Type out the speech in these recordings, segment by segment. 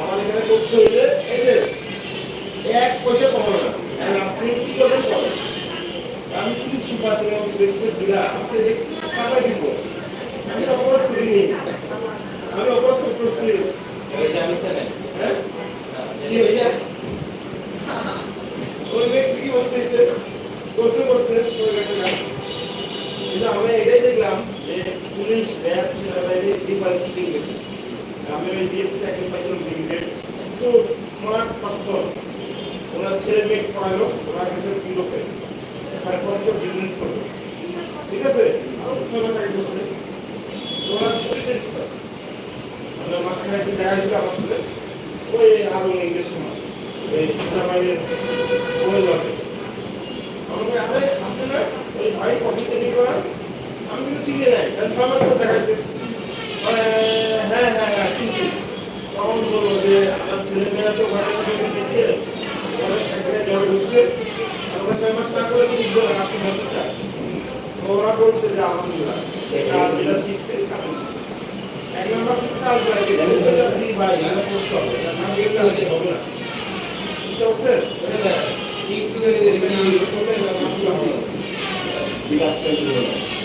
আমার এখানে করতে হইলে এই যে এক পয়সা কমানো না আপনি কি করেন আমি কি সুপার দেখছি দিলা আপনি দেখছি টাকা দিব আমি তো অপরাধ করিনি আমি অপরাধ করতেছি হ্যাঁ কি হইয়া ওই ব্যক্তি কি বলতেছে করছে করছে করে গেছে না কিন্তু আমি এটাই দেখলাম যে পুলিশ র্যাব সেনাবাহিনী ডিফেন্স টিম আমি ওই দিয়েছি চাকরি পাইছিলাম ব্রিগেড তো স্মার্ট পারসন ওনার ছেলে মেয়ে পড়ালো ওনার কাছে কিলো পেয়েছে তারপর তো বিজনেস করবে ঠিক আছে আর সবাই চাকরি করছে ওনার পুলিশের আমরা মাঝখানে একটু দেখা ছিল আমার সাথে ওই আরও ইংলিশ সময় এই সেনাবাহিনীর ওই লাগে আমাকে আরে আপনি না ওই ভাই কপি তৈরি করা আমি কিন্তু নাই কারণ সবার তো দেখাইছে হ্যাঁ হ্যাঁ হ্যাঁ তখন যে আমার ছেলে মেয়েরা তো ঘরে ঘরে ছয় মাস না করে বুঝব না আপনি ওরা বলছে যে যেটা শিখছে এক নম্বর কাজ হবে না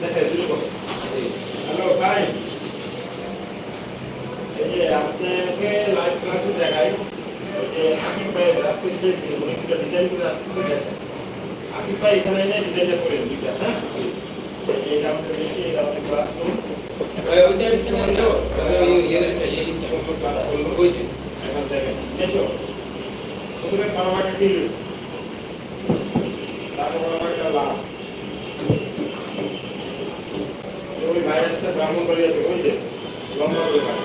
দেখে দিল হ্যালো ভাই। এই যে আপনাকে লাইভ ক্লাসে দেখাই যে আকিব ভাই আজকে যে একটা ডিজাইন করে আসছে দেখেন আকিব ভাই এখানে এনে ডিজাইনটা করে দুইটা হ্যাঁ? এটা আমাদের বেশি এটা আমাদের ক্লাস করুন। ওই ওই সাইড সামনে যাও। ওই ইয়ে রে চাই এই ক্লাস করুন ওই যে এখন দেখেন এসো প্রথমে পানামাটা কিল তারপর পানামাটা লাভ ওই ভাইরাসটা ব্রাহ্মণ বাড়িয়াতে ওই যে লম্বা করে ভাই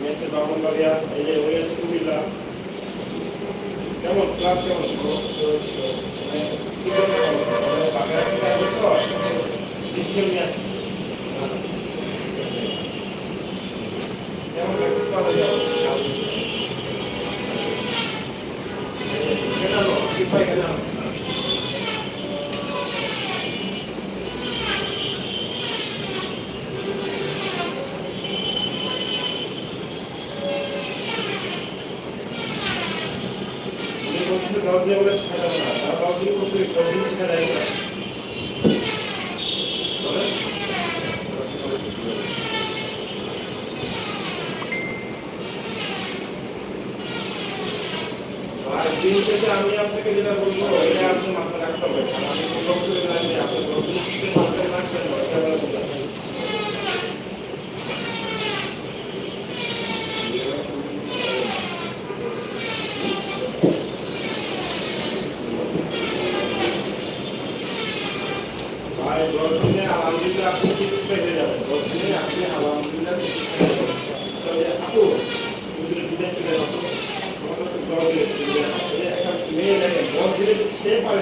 মেয়েতে ব্রাহ্মণ বাড়িয়া এই যে ওই আছে কুমিল্লা কেমন ক্লাস কেমন মানে কি করবে মানে বাংলা কি কাজ তো ডিসিশন নিয়ে আসছে। কেমন প্র্যাকটিস করা যায় কেন কি পাই কেন উনি বলছে দশ দিয়ে বলে শেখা যাবে না তার দশ দিন বলছে দশ দিন শেখা যায় না বলেন? আর দিন শেষে আমি আপনাকে যেটা বলব এটা আপনি মাথায় রাখতে হবে আমি কোনো বছরের লাইনে আপনি দশ দিন শেষে মাথায় রাখবেন সেটা বলে বোঝাচ্ছি। ভাই দশ দিনে আলহামদুলিল্লাহ আপনি ঠিক পেয়ে যাবেন দশ দিনে একটু করে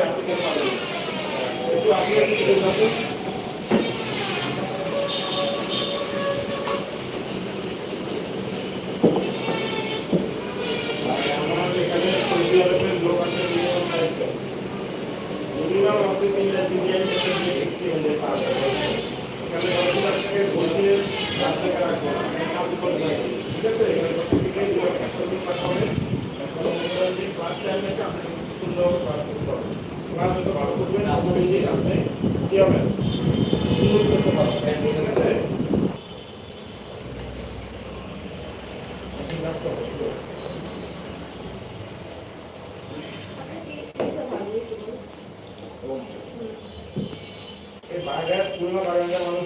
বাগান পুরোনো বাগানটা মানুষের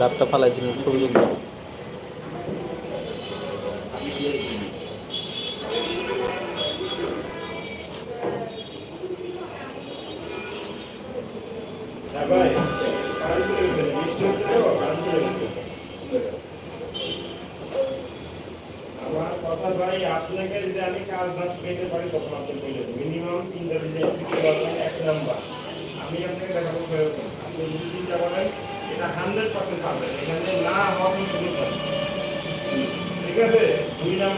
ল্যাপটপ ফালাই দিন ছবি তুলতে। আমার কথা ভাই, আপনাকে যদি আমি কাজ শিখাইতে পারি মিনিমাম এক আমি আপনাকে দেখাবো আপনি যদি এটা হান্ড্রেড পার্সেন্ট পাবে এখানে না হওয়া কোনো ঠিক আছে? দুই নাম্বার